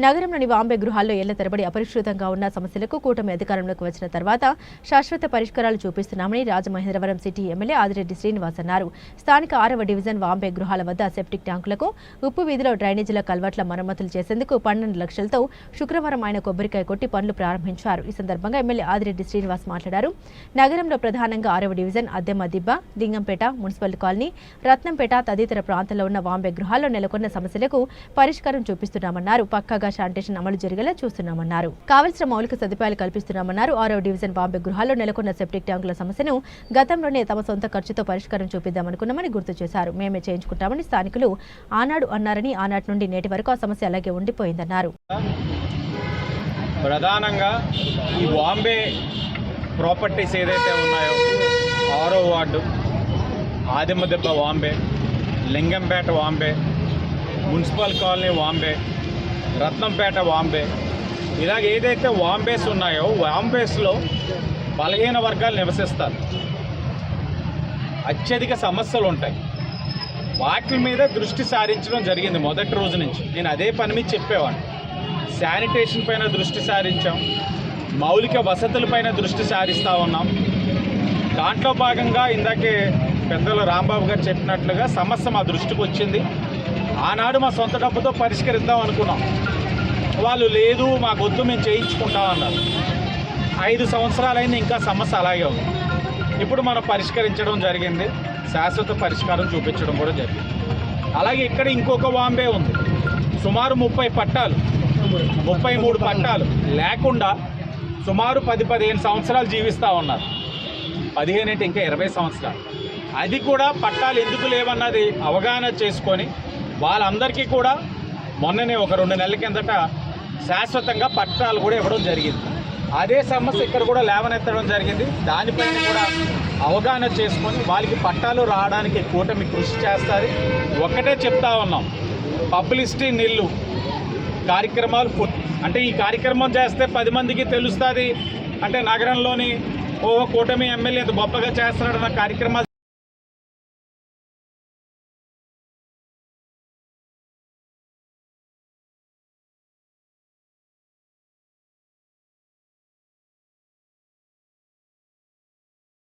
నగరంలోని వాంబే గృహాల్లో ఏళ్ళ తరబడి అపరిష్కృతంగా ఉన్న సమస్యలకు కూటమి అధికారంలోకి వచ్చిన తర్వాత శాశ్వత పరిష్కారాలు చూపిస్తున్నామని రాజమహేంద్రవరం సిటీ ఎమ్మెల్యే ఆదిరెడ్డి శ్రీనివాస్ అన్నారు. స్థానిక ఆరవ డివిజన్ వాంబే గృహాల వద్ద సెప్టిక్ ట్యాంకులకు ఉప్పు వీధిలో డ్రైనేజీల కల్వర్ట్ల మరమ్మతులు చేసేందుకు పన్నెండు లక్షలతో శుక్రవారం ఆయన కొబ్బరికాయ కొట్టి పనులు ప్రారంభించారు. ఈ సందర్భంగా ఎమ్మెల్యే ఆదిరెడ్డి శ్రీనివాస్ మాట్లాడారు. నగరంలో ప్రధానంగా ఆరవ డివిజన్ అద్దెమ్మ దిబ్బ లింగంపేట మున్సిపల్ కాలనీ రత్నంపేట తదితర ప్రాంతాల్లో ఉన్న వాంబే గృహాల్లో నెలకొన్న సమస్యలకు పరిష్కారం చూపిస్తున్నామన్నారు. పక్కాగా శానిటేషన్ అమలు జరిగేలా చూస్తున్నామన్నారు. కావలసిన మౌలిక సదుపాయాలు కల్పిస్తున్నామన్నారు. ఆరో డివిజన్ బాంబే గృహాల్లో నెలకొన్న సెప్టిక్ ట్యాంకుల సమస్యను గతంలోనే తమ సొంత ఖర్చుతో పరిష్కారం చూపిద్దామనుకున్నామని గుర్తు చేశారు. మేమే చేయించుకుంటామని స్థానికులు ఆనాడు అన్నారని ఆనాటి నుండి నేటి వరకు ఆ సమస్య అలాగే ఉండిపోయిందన్నారు. ప్రధానంగా ఈ బాంబే ప్రాపర్టీస్ ఏదైతే ఉన్నాయో ఆరో ward Adimadebba Vambay Lingampet Vambay municipal colony Vambay Ratnampet Vambay. ఇలాగ ఏదైతే వాంబేస్ ఉన్నాయో వాంబేస్లో బలహీన వర్గాలు నివసిస్తారు. అత్యధిక సమస్యలు ఉంటాయి. వాటి మీద దృష్టి సారించడం జరిగింది మొదటి రోజు నుంచి. నేను అదే పని మీద చెప్పేవాడిని. శానిటేషన్ పైన దృష్టి సారించాం. మౌలిక వసతుల పైన దృష్టి సారిస్తూ ఉన్నాం. దాంట్లో భాగంగా ఇందాకే పెద్దలు రాంబాబు గారు చెప్పినట్లుగా సమస్య మా దృష్టికి వచ్చింది. ఆనాడు మా సొంత డబ్బుతో పరిష్కరిద్దాం అనుకున్నాం. వాళ్ళు లేదు మా గొద్దు మేము చేయించుకుంటాం అన్నారు. ఐదు సంవత్సరాలైంది ఇంకా సమస్య అలాగే ఉంది. ఇప్పుడు మనం పరిష్కరించడం జరిగింది. శాశ్వత పరిష్కారం చూపించడం కూడా జరిగింది. అలాగే ఇక్కడ ఇంకొక వాంబే ఉంది. సుమారు ముప్పై పట్టాలు ముప్పై మూడు పట్టాలు లేకుండా సుమారు పది పదిహేను సంవత్సరాలు జీవిస్తూ ఉన్నారు. పదిహేను అంటే ఇంకా ఇరవై సంవత్సరాలు. అది కూడా పట్టాలు ఎందుకు లేవన్నది అవగాహన చేసుకొని వాళ్ళందరికీ కూడా మొన్ననే ఒక రెండు నెలల కిందట శాశ్వతంగా పట్టాలు కూడా ఇవ్వడం జరిగింది. అదే సమస్య ఇక్కడ కూడా లేవనెత్తడం జరిగింది. దానిపైన కూడా అవగాహన చేసుకొని వాళ్ళకి పట్టాలు రావడానికి కూటమి కృషి చేస్తుంది ఒక్కటే చెప్తా ఉన్నాం. పబ్లిసిటీ నిల్లు. కార్యక్రమాలు అంటే ఈ కార్యక్రమం చేస్తే పది మందికి తెలుస్తుంది. అంటే నగరంలోని ఓ కూటమి ఎమ్మెల్యే ఇంత గొప్పగా చేస్తున్నాడన్న కార్యక్రమాలు